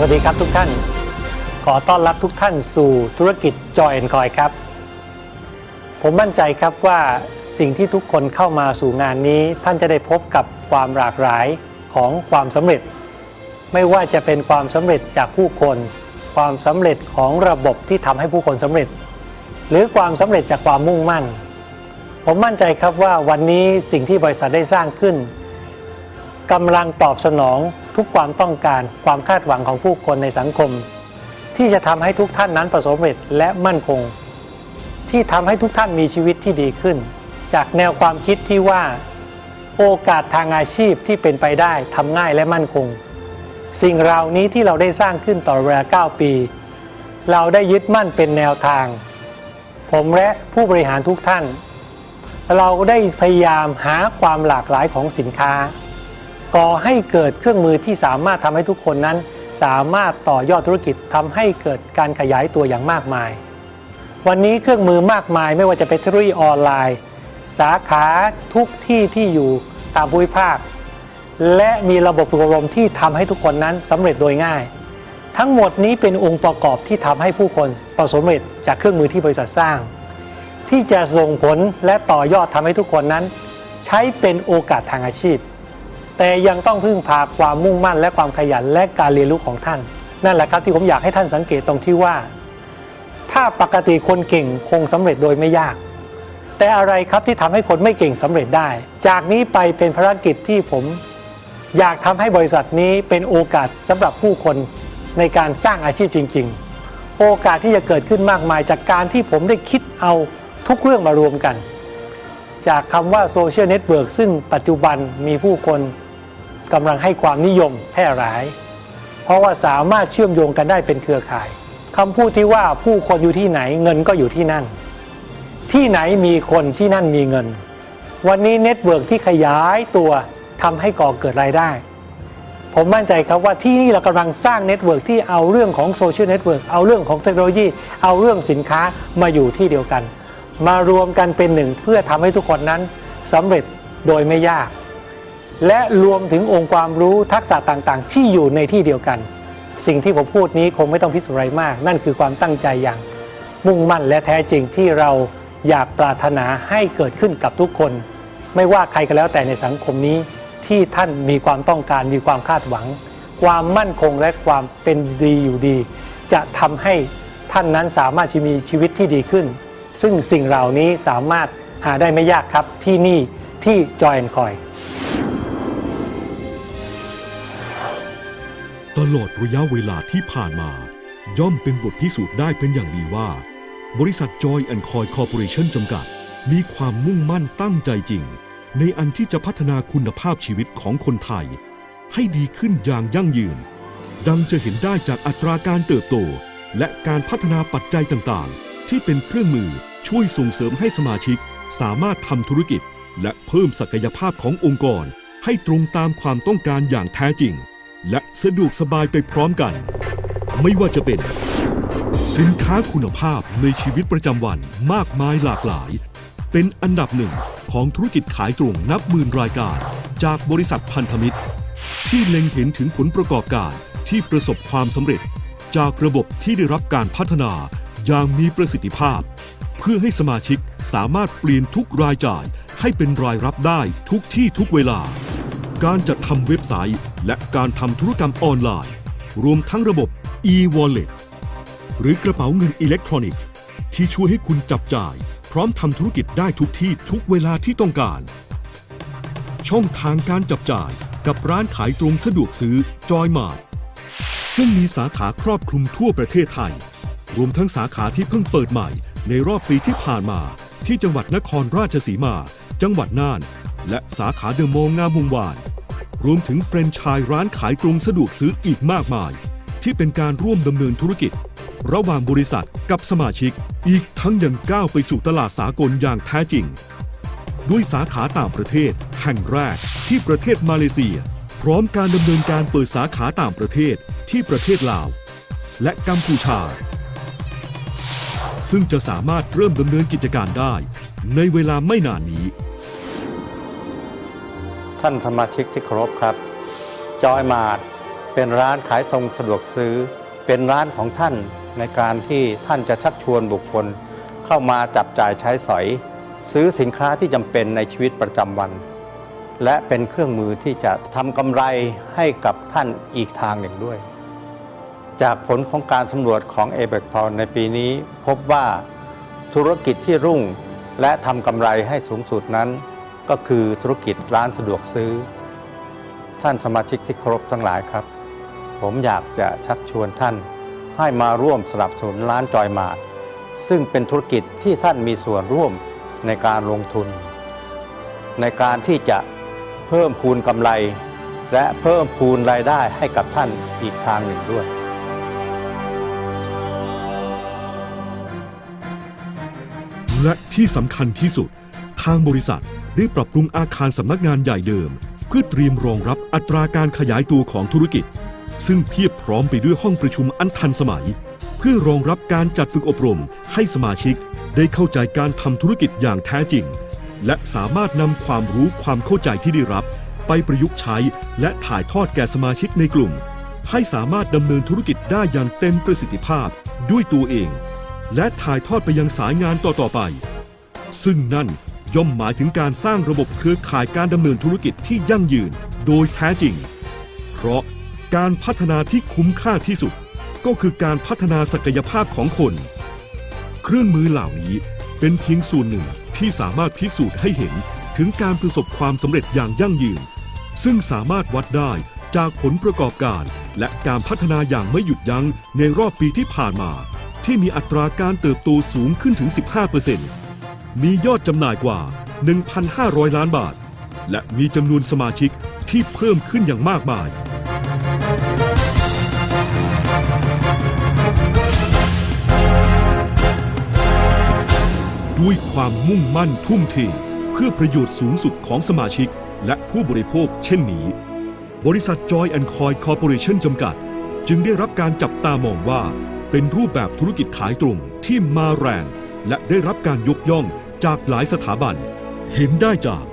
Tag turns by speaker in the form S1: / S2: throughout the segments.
S1: วัสดีครับทุกท่าน ขอต้อนรับทุกท่านสู่ธุรกิจจอยแอนคอยครับ ผมมั่นใจครับว่าสิ่งที่ทุกคนเข้ามาสู่งานนี้ ท่านจะได้พบกับความหลากหลายของความสำเร็จ ไม่ว่าจะเป็นความสำเร็จจากผู้คน ความสำเร็จของระบบที่ทำให้ผู้คนสำเร็จ หรือความสำเร็จจากความมุ่งมั่น ผมมั่นใจครับว่าวันนี้สิ่งที่บริษัทได้สร้างขึ้น กำลังตอบสนองทุกความต้องการความคาดหวังของผู้คนในสังคม ที่จะทำให้ทุกท่านนั้นประสบความสำเร็จและมั่นคง ที่ทำให้ทุกท่านมีชีวิตที่ดีขึ้น จากแนวความคิดที่ว่า โอกาสทางอาชีพที่เป็นไปได้ทำง่ายและมั่นคง สิ่งเหล่านี้ที่เราได้สร้างขึ้นต่อเวลา 9 ปี เราได้ยึดมั่นเป็นแนวทาง ผมและผู้บริหารทุกท่าน เราได้พยายามหาความหลากหลายของสินค้า ก่อให้เกิดเครื่องมือที่สามารถทำให้ทุกคนนั้น สามารถต่อยอดธุรกิจทำให้เกิดการขยายตัวอย่างมากมาย วันนี้เครื่องมือมากมายไม่ว่าจะเป็นเทคโนโลยีออนไลน์ สาขาทุกที่ที่อยู่ตามภูมิภาค และมีระบบฝึกอบรมที่ทำให้ทุกคนนั้นสำเร็จโดยง่าย ทั้งหมดนี้เป็นองค์ประกอบที่ทำให้ผู้คนประสบความสำเร็จจากเครื่องมือที่บริษัทสร้าง ที่จะส่งผลและต่อยอดทำให้ทุกคนนั้น ใช้เป็นโอกาสทางอาชีพ แต่ยังต้องพึ่งพาความมุ่งมั่นและความขยันและการเรียนรู้ของท่าน นั่นแหละครับที่ผมอยากให้ท่านสังเกตตรงที่ว่า ถ้าปกติคนเก่งคงสำเร็จโดยไม่ยาก แต่อะไรครับที่ทำให้คนไม่เก่งสำเร็จได้ จากนี้ไปเป็นภารกิจที่ผม อยากทำให้บริษัทนี้เป็นโอกาสสำหรับผู้คนในการสร้างอาชีพจริง ๆ โอกาสที่จะเกิดขึ้นมากมาย จากการที่ผมได้คิดเอาทุกเรื่องมารวมกัน จากคำว่าโซเชียลเน็ตเวิร์กซึ่งปัจจุบันมีผู้คน กำลังให้ความนิยมแพร่หลาย เพราะว่าสามารถเชื่อมโยงกันได้เป็นเครือข่ายคำพูดที่ว่าผู้คนอยู่ที่ไหนเงินก็อยู่ที่นั่น ที่ไหนมีคนที่นั่นมีเงิน วันนี้เน็ตเวิร์กที่ขยายตัวทำให้ก่อเกิดรายได้ ผมมั่นใจครับว่าที่นี่เรากำลังสร้างเน็ตเวิร์กที่เอาเรื่องของโซเชียลเน็ตเวิร์กเอาเรื่องของเทคโนโลยี เอาเรื่องสินค้ามาอยู่ที่เดียวกัน มารวมกันเป็นหนึ่งเพื่อทำให้ทุกคนนั้นสำเร็จโดยไม่ยาก และรวมถึงองค์ความรู้ทักษะต่างๆ ที่อยู่ในที่เดียวกัน สิ่งที่ผมพูดนี้คงไม่ต้องพิสูจน์อะไรมาก นั่นคือความตั้งใจอย่าง มุ่งมั่นและแท้จริงที่เราอยากปรารถนาให้เกิดขึ้นกับทุกคน ไม่ว่าใครก็แล้วแต่ในสังคมนี้ที่ท่านมีความต้องการมีความคาดหวัง ความมั่นคงและความเป็นดีอยู่ดี จะทำให้ท่านนั้นสามารถมีชีวิตที่ดีขึ้น ซึ่งสิ่งเหล่านี้สามารถหาได้ไม่ยากครับที่นี่ที่จอยแอนคอย
S2: ตลอดระยะเวลาที่ผ่านมา ย่อมเป็นบทพิสูจน์ได้เป็นอย่างดีว่า บริษัท Joy and Coy Corporation จำกัด มีความมุ่งมั่นตั้งใจจริง ในอันที่จะพัฒนาคุณภาพชีวิตของคนไทย ให้ดีขึ้นอย่างยั่งยืน ดังจะเห็นได้จากอัตราการเติบโต และการพัฒนาปัจจัยต่างๆ ที่เป็นเครื่องมือช่วยส่งเสริมให้สมาชิก สามารถทำธุรกิจ และเพิ่มศักยภาพขององค์กร ให้ตรงตามความต้องการอย่างแท้จริง และสะดวกสบายไปพร้อมกัน ไม่ว่าจะเป็น สินค้าคุณภาพในชีวิตประจำวันมากมายหลากหลาย เป็นอันดับหนึ่งของธุรกิจขายตรงนับหมื่นรายการ จากบริษัทพันธมิตร ที่เล็งเห็นถึงผลประกอบการที่ประสบความสำเร็จ จากระบบที่ได้รับการพัฒนาอย่างมีประสิทธิภาพ เพื่อให้สมาชิกสามารถเปลี่ยนทุกรายจ่ายให้เป็นรายรับได้ทุกที่ทุกเวลา การจัดทำเว็บไซต์ และการทำธุรกรรมออนไลน์ รวมทั้งระบบ e-wallet หรือกระเป๋าเงินอิเล็กทรอนิกส์ ที่ช่วยให้คุณจับจ่าย พร้อมทำธุรกิจได้ทุกที่ทุกเวลาที่ต้องการ ช่องทางการจับจ่ายกับร้านขายตรงสะดวกซื้อจอยมาร์ซึ่งมีสาขาครอบคลุมทั่วประเทศไทย รวมทั้งสาขาที่เพิ่งเปิดใหม่ ในรอบปีที่ผ่านมา ที่จังหวัดนครราชสีมา จังหวัดน่าน และสาขาเดอะมอลล์งามวงวาน รวมถึงแฟรนไชส์ร้านขายตรงสะดวกซื้ออีกมากมาย ที่เป็นการร่วมดำเนินธุรกิจ ระหว่างบริษัทกับสมาชิก อีกทั้งยังก้าวไปสู่ตลาดสากลอย่างแท้จริง ด้วยสาขาต่างประเทศ แห่งแรกที่ประเทศมาเลเซีย พร้อมการดำเนินการเปิดสาขาต่างประเทศที่ประเทศลาว และกัมพูชา ซึ่งจะสามารถเริ่มดำเนินกิจการได้ ในเวลาไม่นานนี้
S3: ท่านสมาชิกที่เคารพครับ จอยมาดเป็นร้านขายตรงสะดวกซื้อ เป็นร้านของท่านในการที่ท่านจะชักชวนบุคคล เข้ามาจับจ่ายใช้สอย ซื้อสินค้าที่จำเป็นในชีวิตประจำวัน และเป็นเครื่องมือที่จะทำกำไรให้กับท่านอีกทางหนึ่งด้วย จากผลของการสำรวจของ a b e c p o l ในปีนี้ พบว่าธุรกิจที่รุ่งและทำกำไรให้สูงสุดนั้น ก็คือธุรกิจร้านสะดวกซื้อ ท่านสมาชิกที่เคารพทั้งหลายครับ ผมอยากจะชักชวนท่านให้มาร่วมสนับสนุนร้านจอยมาร์ทซึ่งเป็นธุรกิจที่ท่านมีส่วนร่วมในการลงทุน ในการที่จะเพิ่มพูนกำไร และเพิ่มพูนรายได้ให้กับท่านอีกทางหนึ่งด้วย
S2: และที่สำคัญที่สุด ทางบริษัท ได้ปรับปรุงอาคารสำนักงานใหญ่เดิม เพื่อเตรียมรองรับอัตราการขยายตัวของธุรกิจ ซึ่งเพียบพร้อมไปด้วยห้องประชุมอันทันสมัย เพื่อรองรับการจัดฝึกอบรมให้สมาชิกได้เข้าใจการทำธุรกิจอย่างแท้จริง และสามารถนำความรู้ความเข้าใจที่ได้รับ ไปประยุกต์ใช้ และถ่ายทอดแก่สมาชิกในกลุ่ม ให้สามารถดำเนินธุรกิจได้อย่างเต็มประสิทธิภาพด้วยตัวเอง และถ่ายทอดไปยังสายงานต่อๆไป ซึ่งนั่น ย่อมหมายถึงการสร้างระบบเครือข่ายการดำเนินธุรกิจที่ยั่งยืนโดยแท้จริง เพราะการพัฒนาที่คุ้มค่าที่สุด ก็คือการพัฒนาศักยภาพของคน เครื่องมือเหล่านี้เป็นเพียงส่วนหนึ่งที่สามารถพิสูจน์ให้เห็นถึงการประสบความสำเร็จอย่างยั่งยืน ซึ่งสามารถวัดได้จากผลประกอบการ และการพัฒนาอย่างไม่หยุดยั้งในรอบปีที่ผ่านมา ที่มีอัตราการเติบโตสูงขึ้นถึง 15% มียอดจำหน่ายกว่า 1,500 ล้านบาท และมีจำนวนสมาชิกที่เพิ่มขึ้นอย่างมากมาย ด้วยความมุ่งมั่นทุ่มเทเพื่อประโยชน์สูงสุดของสมาชิกและผู้บริโภคเช่นนี้ บริษัท Joy and Coy Corporation จำกัด จึงได้รับการจับตามองว่า เป็นรูปแบบธุรกิจขายตรงที่มาแรงและได้รับการยกย่อง จากหลายสถาบัน เห็นได้จาก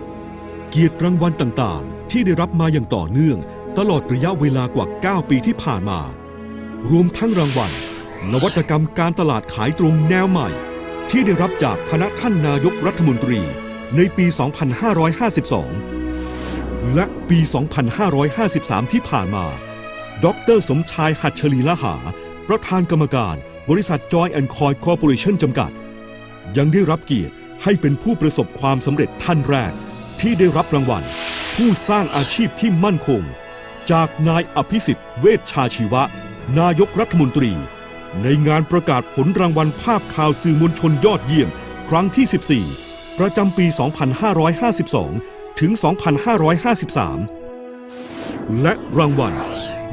S2: เกียรติรางวัลต่างๆ ที่ได้รับมาอย่างต่อเนื่อง ตลอดระยะเวลากว่า 9 ปีที่ผ่านมา รวมทั้งรางวัล นวัตกรรมการตลาดขายตรงแนวใหม่ ที่ได้รับจากคณะท่านนายกรัฐมนตรีในปี 2552 และปี 2553 ที่ผ่านมา ดร สมชายหัตถลีละหา ประธานกรรมการ บริษัท Joy and Coy Corporation จำกัด ยังได้รับเกียรติ ให้เป็นผู้ประสบความสำเร็จท่านแรก ที่ได้รับรางวัล ผู้สร้างอาชีพที่มั่นคง จากนายอภิสิทธิ์เวชชาชีวะ นายกรัฐมนตรี ในงานประกาศผลรางวัลภาพข่าวสื่อมวลชนยอดเยี่ยม ครั้งที่ 14 ประจำปี 2552 ถึง 2553 และรางวัล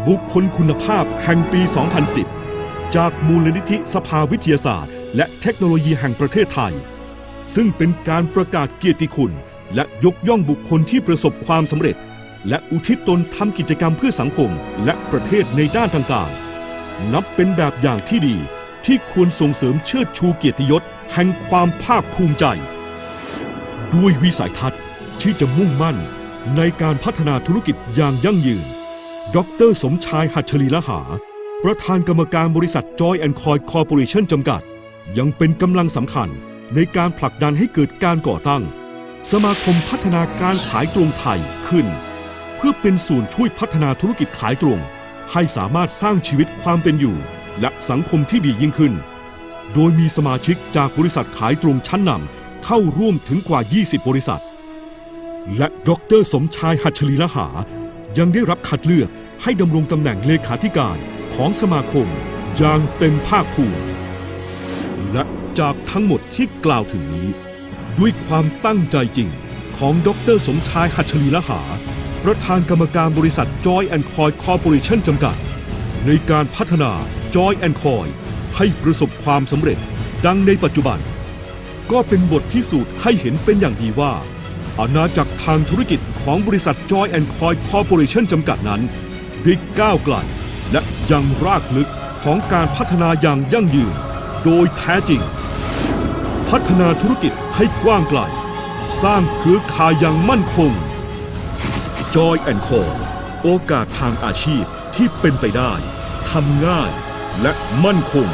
S2: บุคคลคุณภาพแห่งปี 2010 จากมูลนิธิสภาวิทยาศาสตร์ และเทคโนโลยีแห่งประเทศไทย ซึ่งเป็นการประกาศเกียรติคุณ และยกย่องบุคคลที่ประสบความสำเร็จ และอุทิศตนทำกิจกรรมเพื่อสังคมและประเทศในด้านต่างๆ นับเป็นแบบอย่างที่ดีที่ควรส่งเสริมเชิดชูเกียรติยศแห่งความภาคภูมิใจ ด้วยวิสัยทัศน์ที่จะมุ่งมั่นในการพัฒนาธุรกิจอย่างยั่งยืน ดร สมชายหัตถลีละหา ประธานกรรมการบริษัท Joy and Coy Corporation จำกัด ยังเป็นกำลังสำคัญ ในการผลักดันให้เกิดการก่อตั้ง สมาคมพัฒนาการขายตรงไทยขึ้น เพื่อเป็นส่วนช่วยพัฒนาธุรกิจขายตรง ให้สามารถสร้างชีวิตความเป็นอยู่ และสังคมที่ดียิ่งขึ้น โดยมีสมาชิกจากบริษัทขายตรงชั้นนำเข้าร่วมถึงกว่า 20 บริษัท และดรสมชายหัตถลีละหา ยังได้รับคัดเลือกให้ดำรงตำแหน่งเลขาธิการของสมาคมอย่างเต็มภาคภูมิ จากทั้งหมดที่กล่าวถึงนี้ ด้วยความตั้งใจจริงของดรสมชายหัตถลีละหา ประธานกรรมการบริษัท Joy and Coy Corporation จำกัด ในการพัฒนา Joy and Coy ให้ประสบความสำเร็จดังในปัจจุบัน ก็เป็นบทพิสูจน์ให้เห็นเป็นอย่างดีว่า อาณาจักรทางธุรกิจของบริษัท Joy and Coy Corporation จำกัดนั้นได้ก้าวไกลและยังรากลึกของการพัฒนาอย่างยั่งยืน โดยแท้จริง พัฒนาธุรกิจให้กว้างไกล สร้างเครือข่ายอย่างมั่นคง Joy and c o โอกาสทางอาชีพที่เป็นไปได้ทำง่ายและมั่นคง